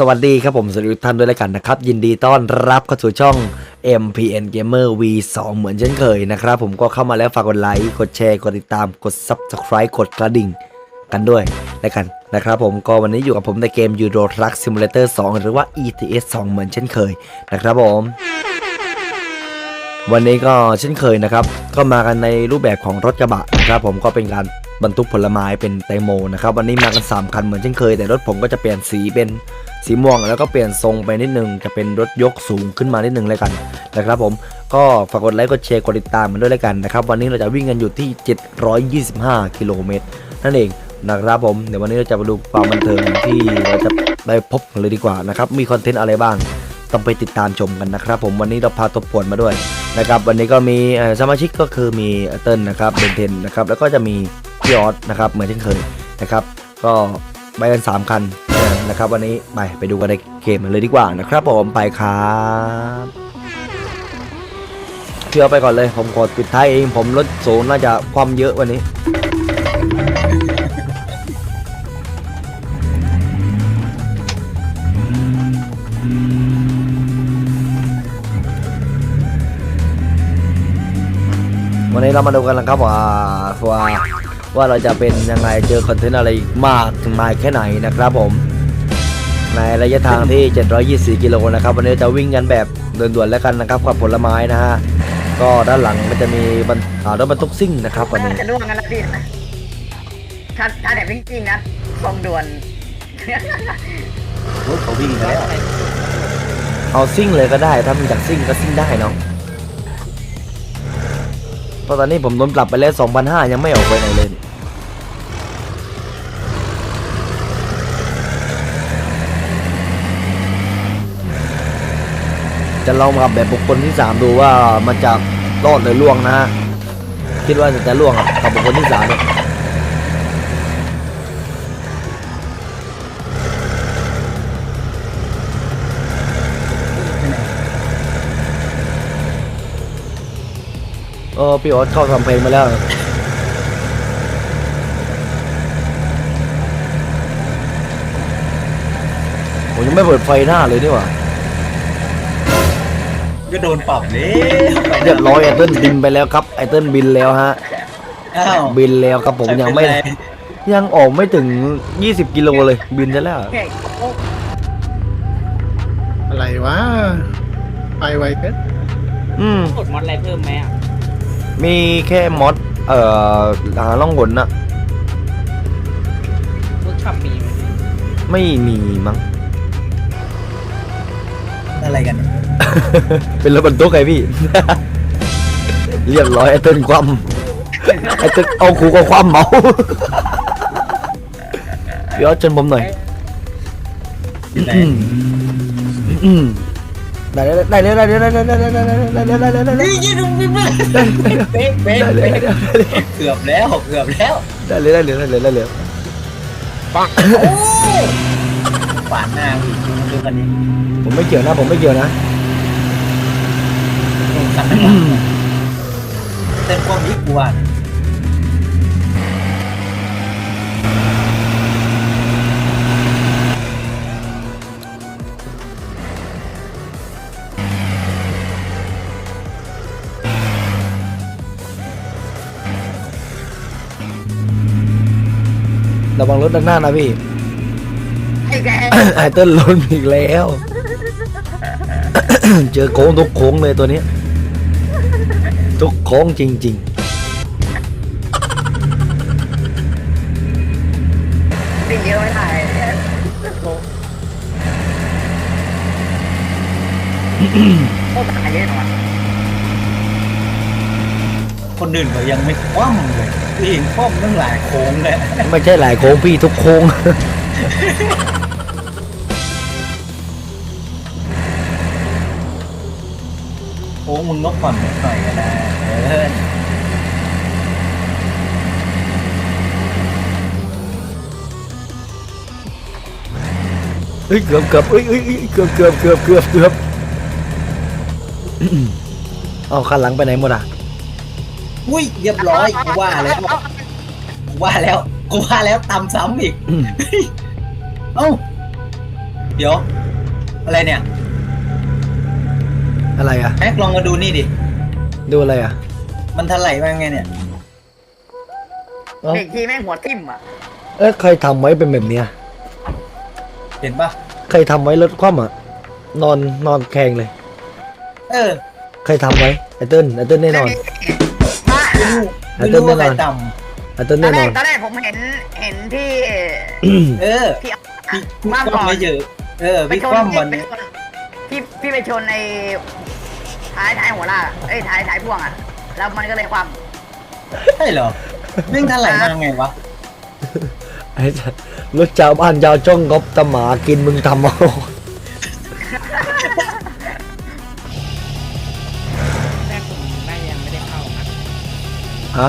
สวัสดีครับผมสวัสดีทุกท่านด้วยแล้วกันนะครับ ยินดีต้อนรับเข้าสู่ช่อง MPN Gamer V2 เหมือนเช่นเคยนะครับ ผมก็เข้ามาแล้วฝากกดไลค์ กดแชร์ กดติดตาม กด Subscribe กดกระดิ่งกันด้วยแล้วกันนะครับผมก็วันนี้อยู่กับผมในเกม Euro Truck Simulator 2 หรือว่า ETS 2 เหมือนเช่นเคยนะครับผม วันนี้ก็เช่นเคยนะครับ ก็มากันในรูปแบบของรถกระบะนะครับผมก็เป็นการ บรรทุกผลไม้เป็นแตงโมนะครับวันนี้มากัน 3 คันเหมือนเช่นเคย แต่รถผมก็จะเปลี่ยนสีเป็นสีม่วง แล้วก็เปลี่ยนทรงไปนิดนึงจะเป็นรถยกสูงขึ้นมานิดนึงเลยกันนะครับผมก็ฝากกดไลค์กดแชร์กดติดตามกันด้วยเลยกันนะครับวันนี้เราจะวิ่งกันอยู่ที่ 725 กิโลเมตรนั่นเองนะครับผมเดี๋ยววันนี้เราจะมาดูความบันเทิงที่เราจะได้พบกันเลยดีกว่านะครับมีคอนเทนต์อะไรบ้างต้องไปติดตามชมกันนะครับ ผมวันนี้เราพาตัวป่วนมาด้วยนะครับวันนี้ก็มีสมาชิกก็คือมีเติ้ลนะครับเบนเทนนะครับแล้วก็จะมี พี่ออสนะครับเหมือนเช่นเคยนะครับ ก็ไปกัน 3 คันนะครับวันนี้ไปไปดูกันในเกมเลยดีกว่านะครับผมไปครับเชื่อไปก่อนเลย ผมกดปิดท้ายเอง ผมรถสูงน่าจะความเยอะวันนี้วันนี้เรามาดูกันนะครับว่าว่า ว่าเราจะเป็นยังไงเจอคอนเทนต์อะไรมากถึงมายแค่ไหนนะครับผม ในระยะทางที่ 724 กิโลนะครับ วันนี้จะวิ่งกันแบบด่วนๆแล้วกันนะครับกับผลไม้นะฮะก็ด้านหลังมันจะมีบรรอ่ารถบรรทุกซิ่งนะครับวันนี้จะล่วงกันแล้วพี่นะถ้าถ้าแบบจริงๆนะทรงด่วนรถเขาวิ่งไปแล้วเอาซิ่งเลยก็ได้ ถ้ามีจากซิ่งก็ซิ่งได้เนาะเพราะตอนนี้ผมโดนปรับไปแล้ว2,500ยังไม่ออกไปไหนเลย จะลองขับแบบบุคคลที่ 3 ดูว่ามันจะรอดหรือล่วงนะฮะคิดว่าจะล่วงครับกับบุคคลที่3เนี่ยเออพี่ออสเข้าทำเพลงมาแล้วผมยังไม่เปิดไฟหน้าเลยนี่หว่า ก็โดนปรับเลยไปเรียบร้อยไอเติ้ลบินไปแล้วครับไอเติ้ลบินแล้วฮะอ้าวบินแล้วครับผมยังไม่เป็นรยังออกไม่ถึง 20 กิโลเลยบินจะแล้วเฮ้ยโอ้อะไรวะ ไปไวเกินอืมกดมอดอะไรเพิ่มไหมอะมีแค่มอดเอ่อหาล่องหนนะเวิร์กช็อปมีไหมไม่มีมั้ง อะไรกันเนี่ยเป็นรถบรรทุกไงพี่ เรียบร้อยไอเติ้ลคว่ำไอเติ้ลเอาคูก็คว่ำเมาพี่ออสชนผมหน่อยที่ไหนอืมได้เลยได้เลยได้เลยได้เลยได้เลยได้เลยได้เลยได้เลยได้เลยนี่ยืนตรงนี้เป๊ะเป๊ะได้เลยเป๊ะเกือบแล้วเกือบแล้วได้เลยได้เลยได้เลยได้เลย ฝานหน้าอีกดูกันนี้ผมไม่เกี่ยวนะ ผมไม่เกี่ยวนะขันนั่งลังเต็มความนี้กลัวระวังรถด้านหน้านะพี่ ไอ้แกไอเติ้ลล้นอีกแล้ว เจอโค้งทุกโค้งเลยตัวเนี้ยทุกโค้งจริงสิ่งเดียวไม่ได้โคตรตายเยอะหน่อยคนอื่นเขายังไม่คว่ำเลยพี่เองคว่ำตั้งหลายโค้งเลยๆไม่ใช่หลายโค้งพี่ทุกโค้ง โค้งมึงนกก่อนหน่อยก็ได้เออเฮ้ยเกือบเกือบเอ้ยเอ้ยเอ้ยเกือบเกือบเกือบเกือบเกือบเอาคันหลังไปไหนหมดอะอุ้ยเรียบร้อยกูว่าแล้วกูว่าแล้วกูว่าแล้วตำซ้ำอีก อืม เอ้า เดี๋ยว อะไรเนี่ยอะไรอะ แม็กลองมาดูนี่ดิ ดูอะไรอะมันถลายมาไงเนี่ย เอ้าเด็กทีแม่งหัวทิ่มอะเอ้ยใครทำไว้เป็นแบบเนี้ยเห็นปะใครทำไว้รถคว่ำอะ นอนนอนแข่งเลย เออใครทำไว้ไอเติ้ลไอเติ้ลแน่นอน บ้าไม่รู้ว่าใครต่ไอเติ้ลตอนแน่แรนกอนตอนแรกผมเห็นเห็นที่ำ เออ พี่ พี่พี่มาคก่อนว่ำไม่เยอะเออไปพี่ชนคว่ำวันไปนี้ชนพี่พี่ไปชนในท้ายท้ายหัวลากอะเอ้ยท้ายท้ายพ่วงอะ แล้วมันก็เลยความใช่เหรอเรื่องถลายมาไงวะไอ้สัสรถชาวบ้านยาวจ้องกบตะหมากินมึงทำเอา แรกผมน่าจะยังไม่ได้เข้าครับฮะ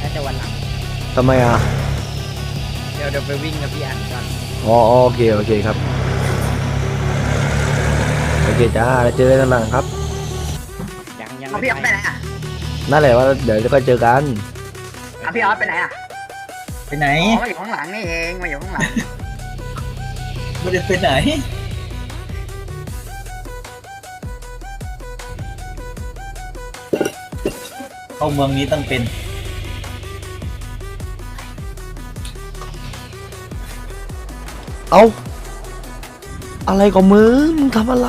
น่าจะวันหลัง ทำไมอะ เดี๋ยวเดี๋ยวไปวิ่งกับพี่อันก่อน อ๋ออ๋อโอเคโอเคครับ โอเคจ้าแล้วเจอกันหลังครับ ยังยังเอาไม่พี่ออฟไปไปไหนอะนั่นแหละว่าเดี๋ยวจะก็เจอกัน เอาพี่ออฟไปไหนอะไปไหน อ๋อมาอยู่ข้างหลังนี่เองมาอยู่ข้างหลังไม่ได้ไปไหน เข้าเมืองนี้ต้องเป็น เอาอะไรของมึงมึงทำอะไร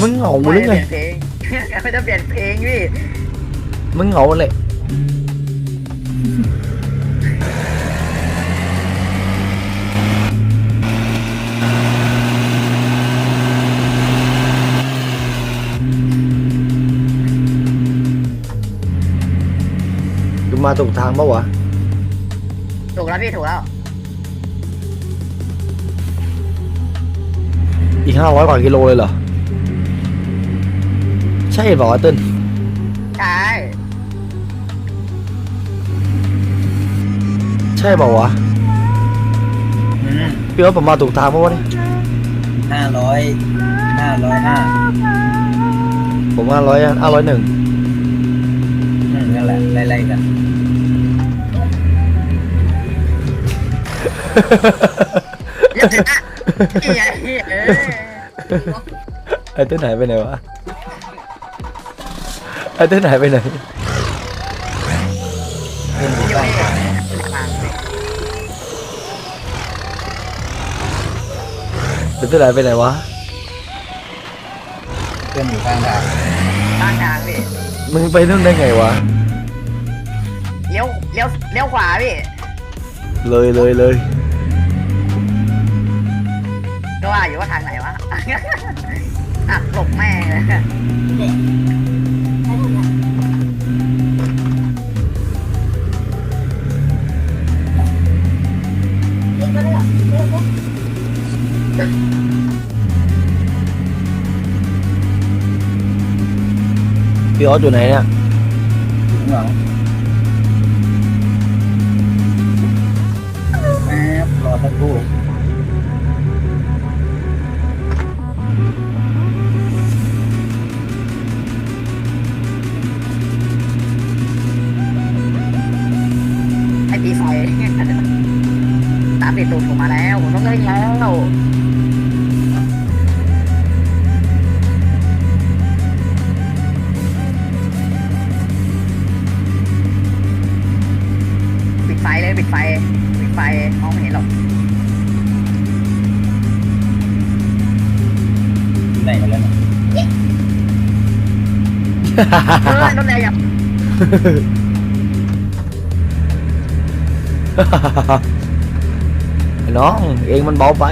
มึงเหงาหรือไงม่ด้เปลี่ยนเพลงไม่ต้องเปลี่ยนเพลงพี่มึงเหงาเลยดูมาถูกทางปะวะ ถูกแล้วพี่ถูกแล้ว อีกห้าร้อยกว่ากิโลเลยเหรอ ใช่เปล่าวะเติ้ลใช่ใช่เปล่าวะอืมพี่ว่าผมมาถูกทางปะวะเนี่ยห้าร้อยห้าร้อยห้าผมห้าร้อยห้าร้อยหนึ่งอืมนั่นแหละไล่ๆกันเรียบร้อยนะนี่ไงพี่เออ ไอ้เต้นหายไปไหนวะไอ้เต้นหายไปไหนเพื่อนอยู่อยู่ข้างนี่ทางไอ้เต้นหายไปไหนวะเพื่อนอยู่ข้างทางข้างทางพี่มึงไปนู่นได้ไงวะเลี้ยวเลี้ยวเลี้ยวขวาพี่เลยเลยเลยก็ว่าอยู่ว่าทางไหน วะอะหลบแม่งเลยพี่ออสอยู่ไหนเนี่ยข้างหลังแป๊บรอสักครู่ ตามติดตูดผมมาแล้วผมต้องเล่นแล้วปิดไฟเลยปิดไฟปิดไฟมองไม่เห็นหรอกอยู่ไหนกันแล้วเนี่ยเออรถแรงอย่างไอ้ น้องเองมันเบาไป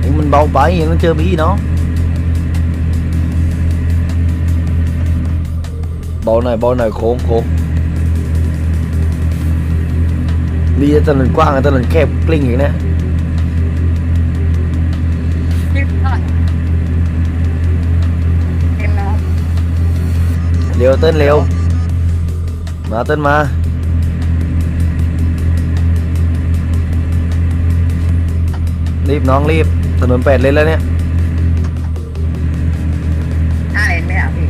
เองมันเบาไปเองต้องเจอพี่เนาะเบาหน่อยเบาหน่อยโค้งโค้งดีนะถนนกว้างนะถนนแคบกลิ้งอย่างเนี้ยที่เท่าไหร่เต็มแล้วเร็วเต้นเร็ว มาเต้นมา รีบน้องรีบ ถนนแปดเลนแล้วเนี่ยห้าเลนไหมอะพี่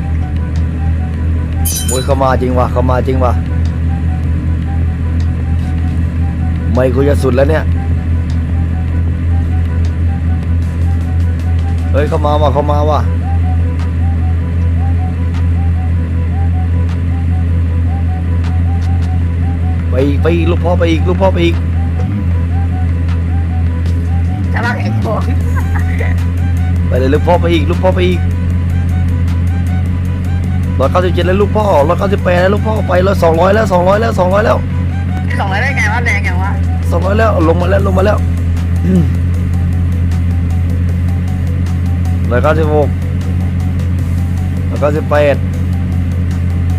โอ้ยเขามาจริงว่ะเขามาจริงว่ะ ไม่กูจะสุดแล้วเนี่ย เฮ้ยเข้ามาว่ะเข้ามาว่ะ ไปอีกไปอีกลูกพ่อไปอีกลูกพ่อไปอีกจะมาแข่งโชว์ไปเลยลูกพ่อไปอีกลูกพ่อไปอีกร้อยเก้าสิบเจ็ดแล้วลูกพ่อร้อยเก้าสิบแปดแล้วลูกพ่อไปแล้วสองร้อยแล้วสองร้อยแล้วสองร้อยแล้วสองร้อยได้ไงวะแรงไงวะสองร้อยแล้วลงมาแล้วลงมาแล้วร้อยเก้าสิบหกร้อยเก้าสิบแปด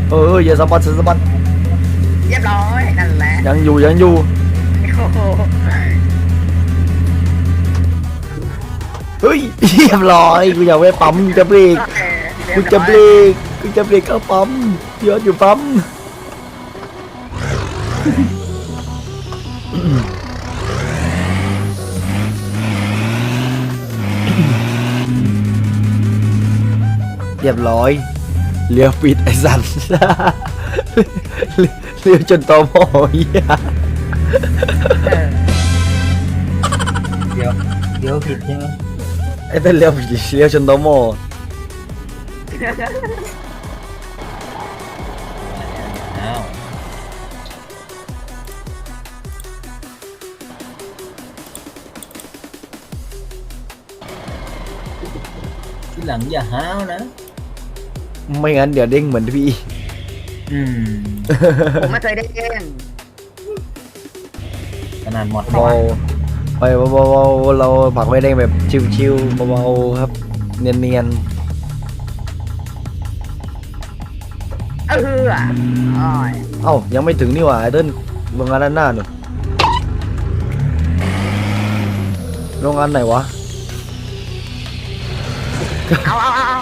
เอออย่าสะบัดอย่าสะบัด ยังอยู่ยังอยู่เฮ้ยเรียบร้อยกูอยากไปปั๊มกูจะเบรกกูจะเบรกกูจะเบรกเข้าปั๊มเยอะอยู่ปั๊มเรียบร้อยเลี้ยวปิดไอ้สัน เลี้ยวจนตอมอเหี้ยเดี๋ยวเดี๋ยวผิดใช่ไหมไอ้เป็นเลี้ยวผิดเลี้ยวจนตอมออ้าวที่หลังอย่าห้าวนะ ไม่งั้นเดี๋ยวเด้งเหมือนพี่ อืมผมไม่เคยได้เล่นขนาดหมดเบาไปเบาๆเราผลักไม่เด้งแบบชิวๆเบาๆครับ เนียนเอออ้อยๆเอ้ายังไม่ถึงนี่หว่าไอ้เติ้ลโรงงานด้านหน้าหนูโรงงานไหนวะเอาเอาเอาเอา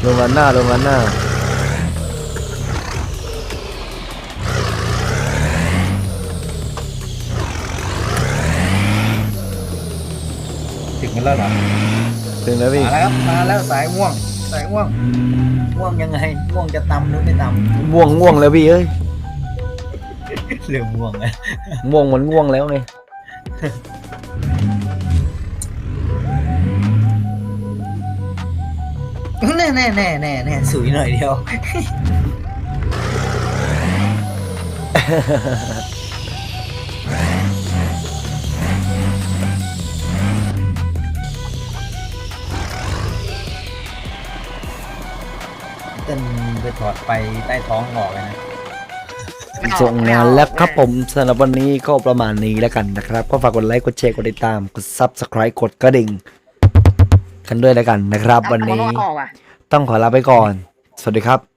โรงงานหน้าโรงงานหน้าถึงกันแล้วเหรอถึงแล้วพี่มาแล้วครับมาแล้วสายม่วงสายม่วงม่วงยังไงม่วงจะตำหรือไม่ตง่วงง่วงแล้วพี่เอ้ยำ เรื่องม่วงอะง่วงเหมือนง่วงแล้วไง แน่แน่แน่แน่แน่สุยหน่อยเดียว เต้นไปถอดไปใต้ท้องออกเลยนะไม่เอส่งไม่งาเอนแล้วครับผมสำหรับวันนี้ก็ประมาณนี้แล้วกันนะครับ ก็ฝากกดไลค์ กดแชร์ กดติดตาม กด subscribe กดกระดิ่ง กันด้วยแล้วกันนะครับ วันนี้เอาเอาเอาออกว่ะต้องขอลาไปก่อน สวัสดีครับ